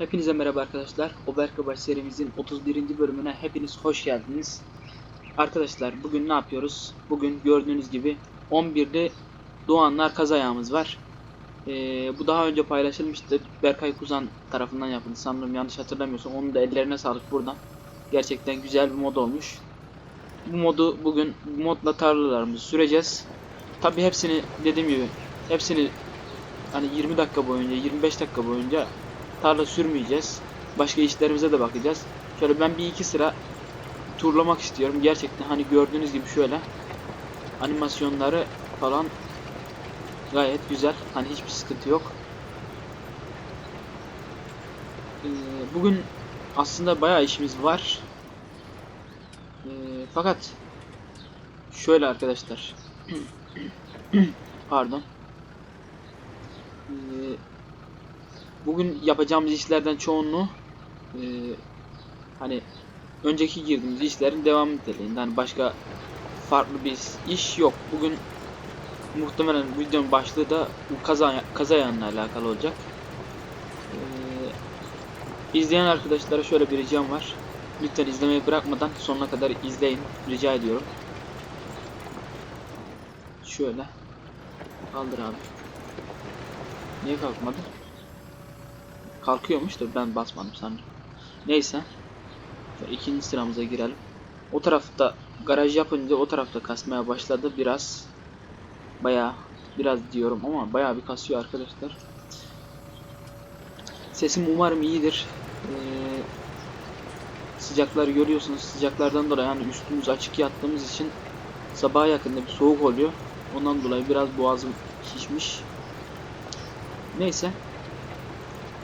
Hepinize merhaba arkadaşlar. Oberkabaş serimizin 31. bölümüne hepiniz hoş geldiniz. Arkadaşlar bugün ne yapıyoruz? Bugün gördüğünüz gibi 11'de Doğanlar kaz ayağımız var. Ee, bu daha önce paylaşılmıştı. Berkay Kuzan tarafından yapıldı. Sanırım yanlış hatırlamıyorsam. Onun da ellerine sağlık buradan. Gerçekten güzel bir mod olmuş. Bu modu bugün bu modla tarlalarımızı süreceğiz. Tabi hepsini dediğim gibi hepsini hani 20 dakika boyunca 25 dakika boyunca tarla sürmeyeceğiz. Başka işlerimize de bakacağız. Şöyle ben bir iki sıra turlamak istiyorum. Gerçekten hani gördüğünüz gibi şöyle animasyonları falan gayet güzel. Hani hiçbir sıkıntı yok. Ee, bugün aslında bayağı işimiz var. Ee, fakat şöyle arkadaşlar. Pardon. Ee, bugün yapacağımız işlerden çoğunluğu e, hani önceki girdiğimiz işlerin devam niteliğinde. Hani başka farklı bir iş yok. Bugün muhtemelen videonun başlığı da bu kaza, kaza yanına alakalı olacak. Ee, izleyen arkadaşlara şöyle bir ricam var. Lütfen izlemeyi bırakmadan sonuna kadar izleyin. Rica ediyorum. Şöyle. Kaldır abi. Niye kalkmadı? Kalkıyormuş da ben basmadım sanırım. Neyse. İkinci sıramıza girelim. O tarafta garaj yapınca o tarafta kasmaya başladı biraz. Baya biraz diyorum ama baya bir kasıyor arkadaşlar. Sesim umarım iyidir. Ee, sıcakları görüyorsunuz. Sıcaklardan dolayı yani üstümüz açık yattığımız için sabaha yakında bir soğuk oluyor. Ondan dolayı biraz boğazım şişmiş. Neyse.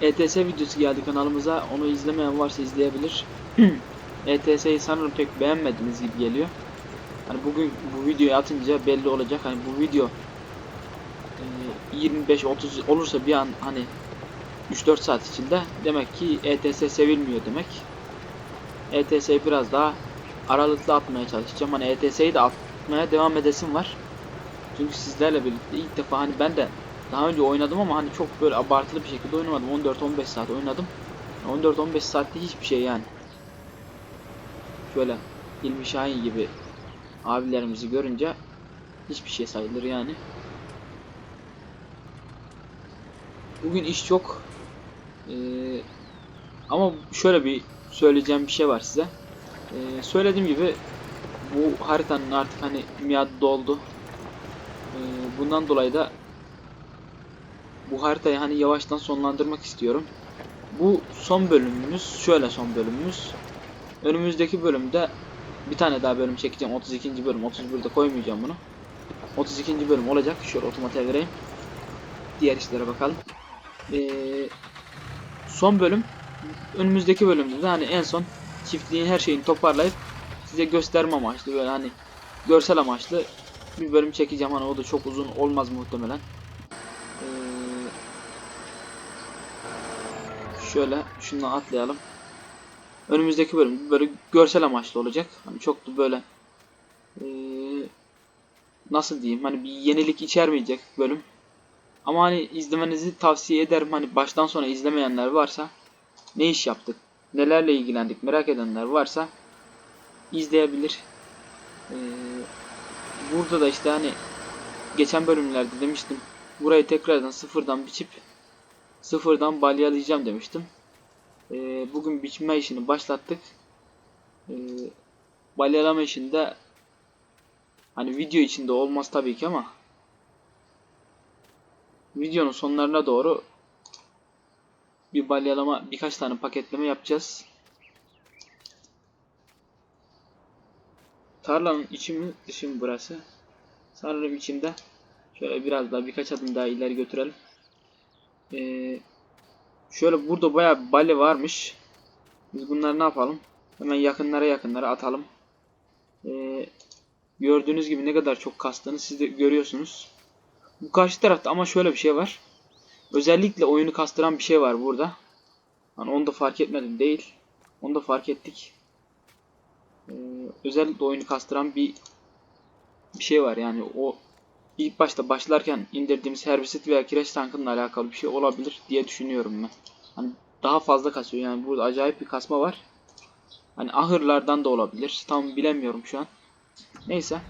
ETS videosu geldi kanalımıza. Onu izlemeyen varsa izleyebilir. ETS'yi sanırım pek beğenmediğiniz gibi geliyor. Hani bugün bu videoyu atınca belli olacak. Hani bu video e, 25-30 olursa bir an hani 3-4 saat içinde demek ki ETS sevilmiyor demek. ETS'yi biraz daha aralıklı atmaya çalışacağım. Hani ETS'yi de atmaya devam edesim var. Çünkü sizlerle birlikte ilk defa hani ben de daha önce oynadım ama hani çok böyle abartılı bir şekilde oynamadım. 14-15 saat oynadım. 14-15 saatte hiçbir şey yani. Şöyle İlmi Şahin gibi abilerimizi görünce hiçbir şey sayılır yani. Bugün iş çok. Ee, ama şöyle bir söyleyeceğim bir şey var size. Ee, söylediğim gibi bu haritanın artık hani miadı doldu. Ee, bundan dolayı da bu haritayı hani yavaştan sonlandırmak istiyorum. Bu son bölümümüz. Şöyle son bölümümüz. Önümüzdeki bölümde bir tane daha bölüm çekeceğim. 32. bölüm. 31'de koymayacağım bunu. 32. bölüm olacak. Şöyle otomatiğe vereyim. Diğer işlere bakalım. Ee, son bölüm. Önümüzdeki bölümde de hani en son çiftliğin her şeyini toparlayıp size gösterme amaçlı böyle hani görsel amaçlı bir bölüm çekeceğim. Hani o da çok uzun olmaz muhtemelen. Şöyle şundan atlayalım. Önümüzdeki bölüm böyle görsel amaçlı olacak. Hani çok da böyle ee, nasıl diyeyim hani bir yenilik içermeyecek bölüm. Ama hani izlemenizi tavsiye ederim. Hani baştan sona izlemeyenler varsa ne iş yaptık, nelerle ilgilendik merak edenler varsa izleyebilir. Ee, burada da işte hani geçen bölümlerde demiştim. Burayı tekrardan sıfırdan biçip sıfırdan balyalayacağım demiştim. Ee, bugün biçme işini başlattık. Ee, balyalama işinde hani video içinde olmaz tabii ki ama videonun sonlarına doğru bir balyalama birkaç tane paketleme yapacağız. Tarlanın içi mi dışı mı burası? Sanırım içinde. Şöyle biraz daha birkaç adım daha ileri götürelim. Ee, şöyle burada bayağı bir balya varmış. Biz bunları ne yapalım? Hemen yakınlara yakınlara atalım. Ee, gördüğünüz gibi ne kadar çok kastığını siz de görüyorsunuz. Bu karşı tarafta ama şöyle bir şey var. Özellikle oyunu kastıran bir şey var burada. Hani onu da fark etmedim değil. Onu da fark ettik. Ee, özellikle oyunu kastıran bir bir şey var yani o ilk başta başlarken indirdiğimiz herbisit veya kireç tankınla alakalı bir şey olabilir diye düşünüyorum ben. Hani daha fazla kasıyor. Yani burada acayip bir kasma var. Hani ahırlardan da olabilir. Tam bilemiyorum şu an. Neyse.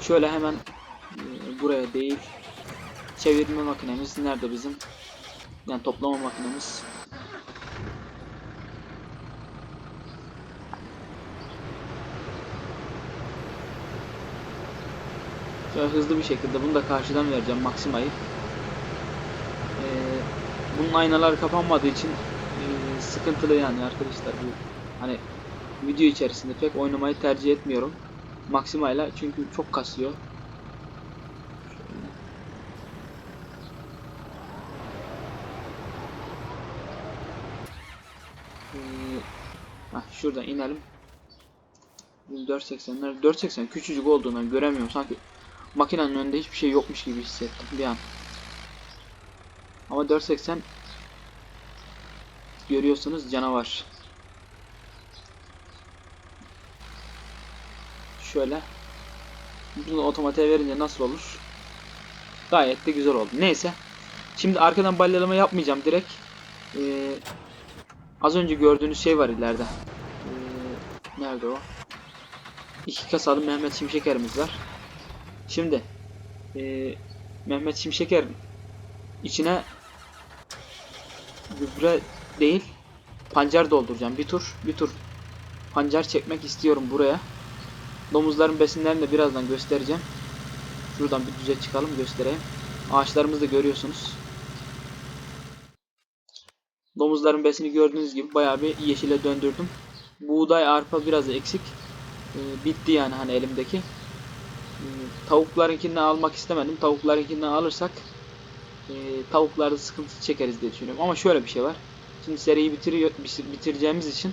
Şöyle hemen e, buraya değil. Çevirme makinemiz nerede bizim? Yani toplama makinemiz. Şöyle hızlı bir şekilde bunu da karşıdan vereceğim Maxima'yı. Ee, bunun aynaları kapanmadığı için e, sıkıntılı yani arkadaşlar bu hani video içerisinde pek oynamayı tercih etmiyorum Maxima ile çünkü çok kasıyor. Ee, şuradan inelim. 480'ler 480 küçücük olduğundan göremiyorum sanki makinenin önünde hiçbir şey yokmuş gibi hissettim bir an. Ama 480 görüyorsunuz canavar. Şöyle. Bunu otomatiğe verince nasıl olur? Gayet de güzel oldu. Neyse. Şimdi arkadan balyalama yapmayacağım direkt. Ee, az önce gördüğünüz şey var ileride. Ee, nerede o? İki kasalı Mehmet Şimşeker'imiz var. Şimdi ee, Mehmet Şimşeker içine gübre değil pancar dolduracağım. Bir tur bir tur pancar çekmek istiyorum buraya. Domuzların besinlerini de birazdan göstereceğim. Şuradan bir düze çıkalım göstereyim. Ağaçlarımızı da görüyorsunuz. Domuzların besini gördüğünüz gibi bayağı bir yeşile döndürdüm. Buğday, arpa biraz eksik. Ee, bitti yani hani elimdeki. Tavuklarınkinden almak istemedim. Tavuklarınkinden alırsak e, tavuklarda sıkıntı çekeriz diye düşünüyorum. Ama şöyle bir şey var. Şimdi seriyi bitiriyor, bitireceğimiz için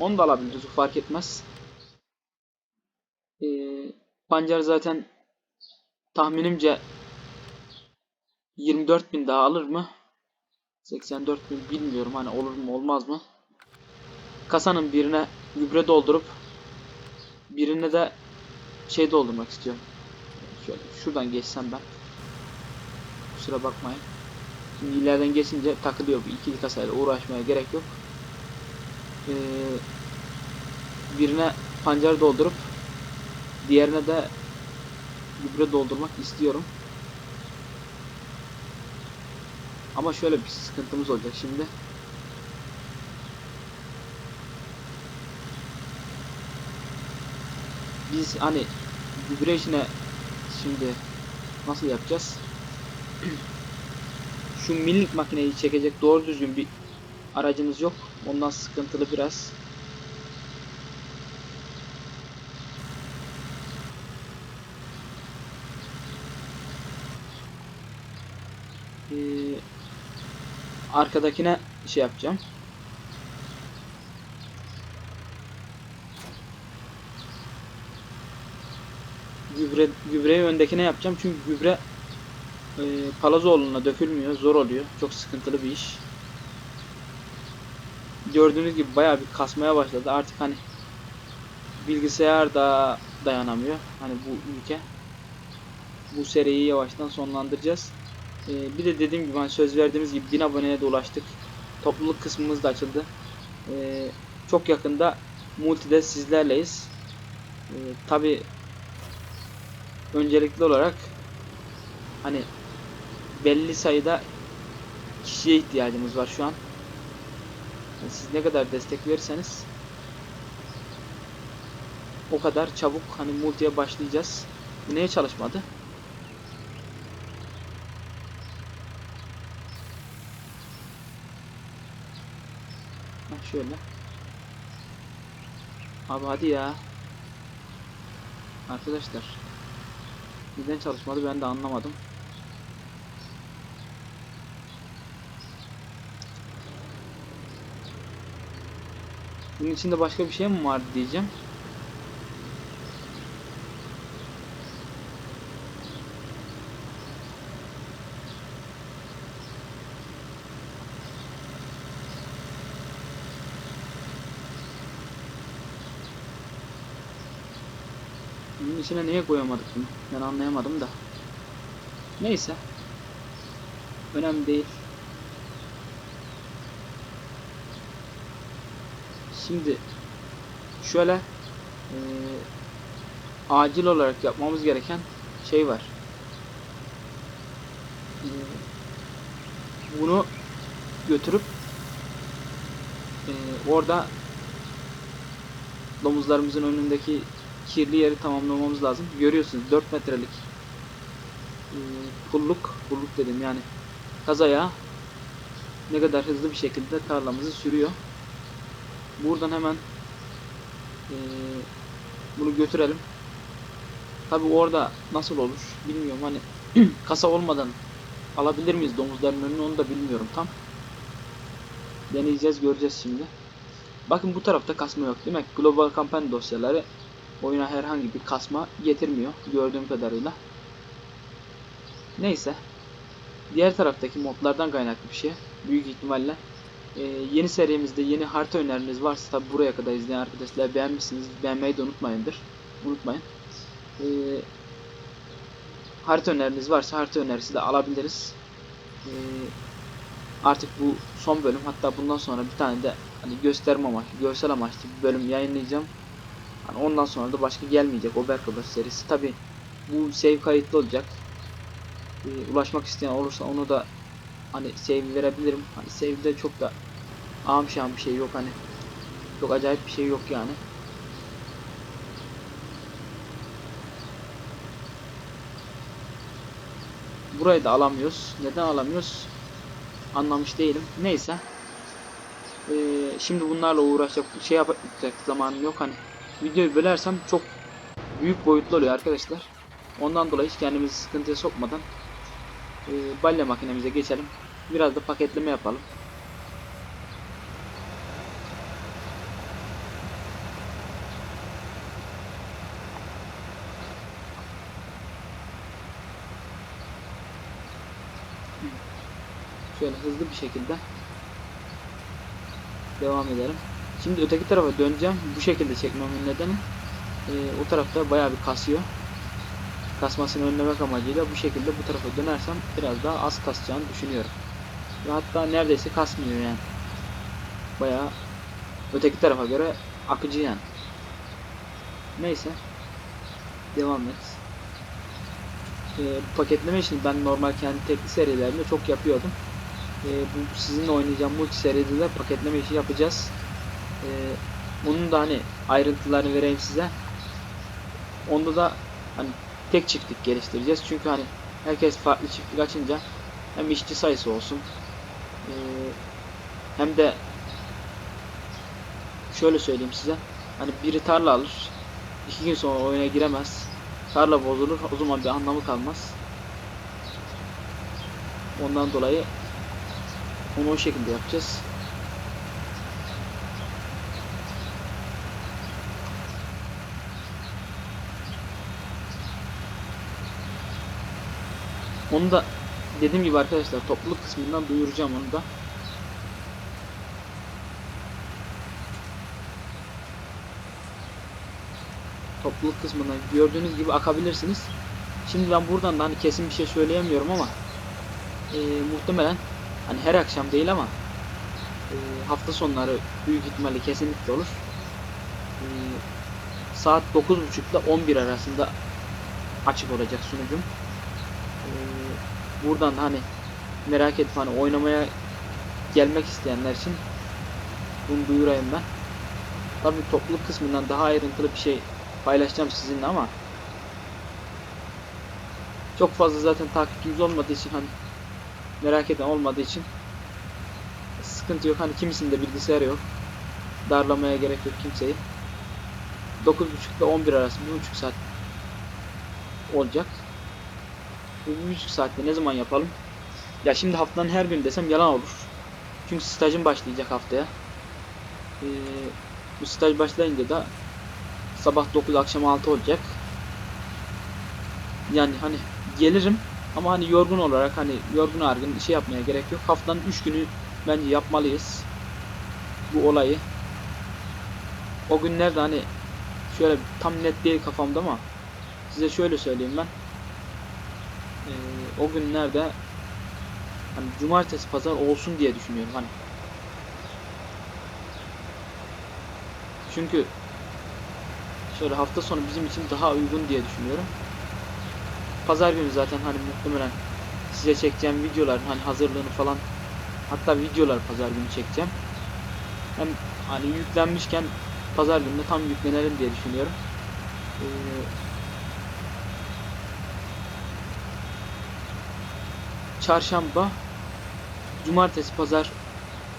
onu da alabiliriz. Fark etmez. Ee, pancar zaten tahminimce 24 bin daha alır mı? 84 bin bilmiyorum hani olur mu olmaz mı? Kasanın birine gübre doldurup birine de şey doldurmak istiyorum. Şöyle şuradan geçsem ben. Kusura bakmayın. Şimdi ileriden geçince takılıyor bu ikili kasayla uğraşmaya gerek yok. Ee, birine pancar doldurup diğerine de gübre doldurmak istiyorum. Ama şöyle bir sıkıntımız olacak şimdi. Biz hani gübre işine şimdi nasıl yapacağız? Şu millik makineyi çekecek doğru düzgün bir aracımız yok. Ondan sıkıntılı biraz. Ee, arkadakine şey yapacağım. Gübre, gübreyi öndekine yapacağım çünkü gübre e, Palazoğlu'na dökülmüyor. Zor oluyor. Çok sıkıntılı bir iş. Gördüğünüz gibi bayağı bir kasmaya başladı. Artık hani bilgisayar da dayanamıyor. Hani bu ülke. Bu seriyi yavaştan sonlandıracağız. Ee, bir de dediğim gibi hani söz verdiğimiz gibi 1000 aboneye de ulaştık. Topluluk kısmımız da açıldı. Ee, çok yakında multide sizlerleyiz. Ee, Tabi öncelikli olarak hani belli sayıda kişiye ihtiyacımız var şu an. Yani siz ne kadar destek verirseniz o kadar çabuk hani multiye başlayacağız. Bu niye çalışmadı? Heh, şöyle. Abi hadi ya. Arkadaşlar. Neden çalışmadı ben de anlamadım. Bunun içinde başka bir şey mi var diyeceğim. Bunun içine niye koyamadık bunu? Ben anlayamadım da. Neyse. Önemli değil. Şimdi şöyle eee, acil olarak yapmamız gereken şey var. Eee, bunu götürüp eee, orada domuzlarımızın önündeki kirli yeri tamamlamamız lazım. Görüyorsunuz 4 metrelik eee, pulluk, pulluk dedim yani kazaya ne kadar hızlı bir şekilde tarlamızı sürüyor. Buradan hemen eee, bunu götürelim. Tabi orada nasıl olur bilmiyorum hani kasa olmadan alabilir miyiz domuzların önünü onu da bilmiyorum tam. Deneyeceğiz göreceğiz şimdi. Bakın bu tarafta kasma yok değil mi? Global kampanya dosyaları oyuna herhangi bir kasma getirmiyor gördüğüm kadarıyla. Neyse. Diğer taraftaki modlardan kaynaklı bir şey. Büyük ihtimalle. Ee, yeni serimizde yeni harita öneriniz varsa tabi buraya kadar izleyen arkadaşlar beğenmişsiniz. Beğenmeyi de unutmayındır. Unutmayın. Ee, harita öneriniz varsa harita önerisi de alabiliriz. Ee, artık bu son bölüm hatta bundan sonra bir tane de hani gösterme amaçlı, görsel amaçlı bir bölüm yayınlayacağım. Hani ondan sonra da başka gelmeyecek Oberkabas serisi. Tabi bu save kayıtlı olacak. Ee, ulaşmak isteyen olursa onu da hani save verebilirim. Hani save'de çok da ağam şahım bir şey yok hani. Çok acayip bir şey yok yani. Burayı da alamıyoruz. Neden alamıyoruz? Anlamış değilim. Neyse. Ee, şimdi bunlarla uğraşacak şey yapacak zamanım yok hani. Videoyu bölersem çok büyük boyutlu oluyor arkadaşlar. Ondan dolayı hiç kendimizi sıkıntıya sokmadan e, balya makinemize geçelim. Biraz da paketleme yapalım. Şöyle hızlı bir şekilde devam edelim. Şimdi öteki tarafa döneceğim. Bu şekilde çekmemin nedeni e, o tarafta bayağı bir kasıyor. Kasmasını önlemek amacıyla bu şekilde bu tarafa dönersem biraz daha az kasacağını düşünüyorum. Ve hatta neredeyse kasmıyor yani. Bayağı öteki tarafa göre akıcı yani. Neyse. Devam et. E, paketleme işini ben normal kendi tekli serilerimde çok yapıyordum. E, bu sizinle oynayacağım multi seride de paketleme işi yapacağız. E, bunun da hani ayrıntılarını vereyim size. Onda da hani tek çiftlik geliştireceğiz. Çünkü hani herkes farklı çiftlik açınca hem işçi sayısı olsun e, hem de şöyle söyleyeyim size hani biri tarla alır iki gün sonra oyuna giremez tarla bozulur o zaman bir anlamı kalmaz ondan dolayı onu o şekilde yapacağız. Onu da dediğim gibi arkadaşlar topluluk kısmından duyuracağım onu da. Topluluk kısmından gördüğünüz gibi akabilirsiniz. Şimdi ben buradan da hani kesin bir şey söyleyemiyorum ama e, muhtemelen hani her akşam değil ama e, hafta sonları büyük ihtimalle kesinlikle olur. E, saat 9.30 ile 11 arasında açık olacak sunucum. E, buradan hani merak edip hani oynamaya gelmek isteyenler için bunu duyurayım ben. Tabi topluluk kısmından daha ayrıntılı bir şey paylaşacağım sizinle ama çok fazla zaten takipçimiz olmadığı için hani merak eden olmadığı için sıkıntı yok. Hani kimisinde bilgisayar yok. Darlamaya gerek yok kimseyi. 9.30 ile 11 arası 1.5 saat olacak. Bu 1.5 saatte ne zaman yapalım? Ya şimdi haftanın her gün desem yalan olur. Çünkü stajım başlayacak haftaya. Ee, bu staj başlayınca da sabah 9 akşam 6 olacak. Yani hani gelirim ama hani yorgun olarak hani yorgun argın şey yapmaya gerek yok. Haftanın 3 günü bence yapmalıyız. Bu olayı. O günlerde hani şöyle tam net değil kafamda ama size şöyle söyleyeyim ben. Ee, o günlerde hani cumartesi pazar olsun diye düşünüyorum hani. Çünkü şöyle hafta sonu bizim için daha uygun diye düşünüyorum. Pazar günü zaten hani muhtemelen size çekeceğim videoların hani hazırlığını falan hatta videolar pazar günü çekeceğim. Hem hani yüklenmişken pazar gününe tam yüklenelim diye düşünüyorum. Ee, çarşamba, cumartesi, pazar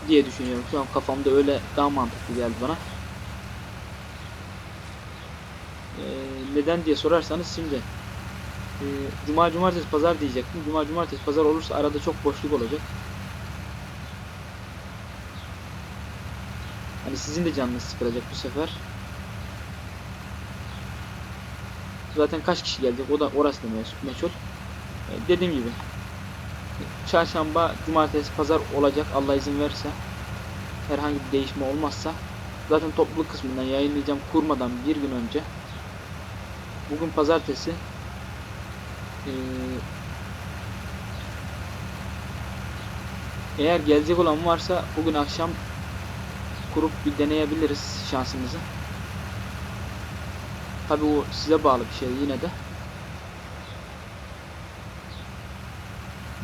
diye düşünüyorum. Şu an kafamda öyle daha mantıklı geldi bana. Ee, neden diye sorarsanız şimdi e, Cuma, cumartesi, pazar diyecektim. Cuma, cumartesi, pazar olursa arada çok boşluk olacak. Hani sizin de canınız sıkılacak bu sefer. Zaten kaç kişi gelecek o da orası da meş- meçhul. Ee, dediğim gibi çarşamba, cumartesi, pazar olacak Allah izin verirse. Herhangi bir değişme olmazsa. Zaten topluluk kısmından yayınlayacağım kurmadan bir gün önce. Bugün pazartesi. Ee, eğer gelecek olan varsa bugün akşam kurup bir deneyebiliriz şansımızı. Tabi o size bağlı bir şey yine de.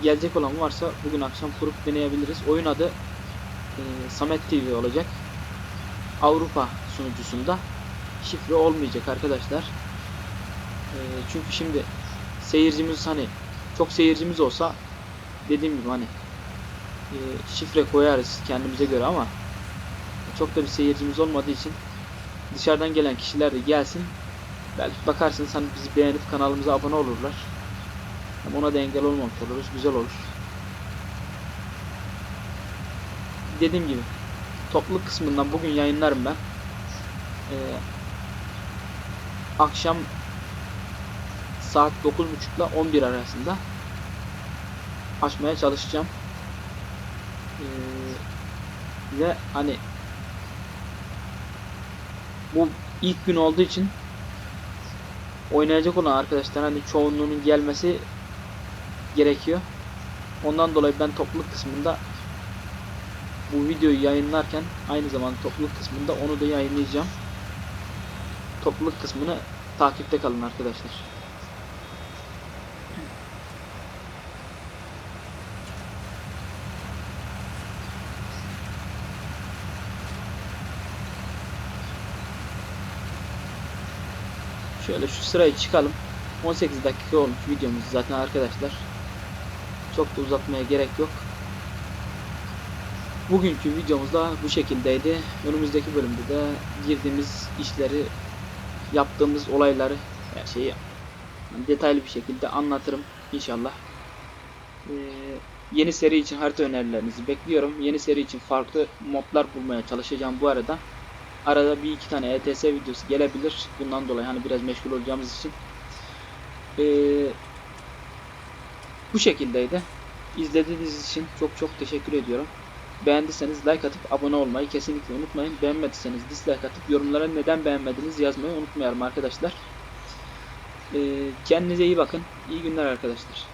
Gelecek olan varsa bugün akşam kurup deneyebiliriz. Oyun adı e, Samet TV olacak. Avrupa sunucusunda şifre olmayacak arkadaşlar. E, çünkü şimdi seyircimiz hani çok seyircimiz olsa dediğim gibi hani e, şifre koyarız kendimize göre ama çok da bir seyircimiz olmadığı için dışarıdan gelen kişiler de gelsin. Belki bakarsınız hani bizi beğenip kanalımıza abone olurlar. Hem ona da engel olmamış oluruz. Güzel olur. Dediğim gibi topluluk kısmından bugün yayınlarım ben. Ee, akşam saat 9.30 ile 11 arasında açmaya çalışacağım. Ee, ve hani bu ilk gün olduğu için oynayacak olan arkadaşlar hani çoğunluğunun gelmesi gerekiyor. Ondan dolayı ben topluluk kısmında bu videoyu yayınlarken aynı zamanda topluluk kısmında onu da yayınlayacağım. Topluluk kısmını takipte kalın arkadaşlar. Şöyle şu sırayı çıkalım. 18 dakika olmuş videomuz zaten arkadaşlar. Çok da uzatmaya gerek yok. Bugünkü videomuz da bu şekildeydi. Önümüzdeki bölümde de girdiğimiz işleri, yaptığımız olayları, her şeyi detaylı bir şekilde anlatırım inşallah. Ee, yeni seri için harita önerilerinizi bekliyorum. Yeni seri için farklı modlar bulmaya çalışacağım bu arada. Arada bir iki tane ETS videosu gelebilir. Bundan dolayı hani biraz meşgul olacağımız için. Ee, bu şekildeydi. İzlediğiniz için çok çok teşekkür ediyorum. Beğendiyseniz like atıp abone olmayı kesinlikle unutmayın. Beğenmediyseniz dislike atıp yorumlara neden beğenmediniz yazmayı unutmayalım arkadaşlar. Ee, kendinize iyi bakın. İyi günler arkadaşlar.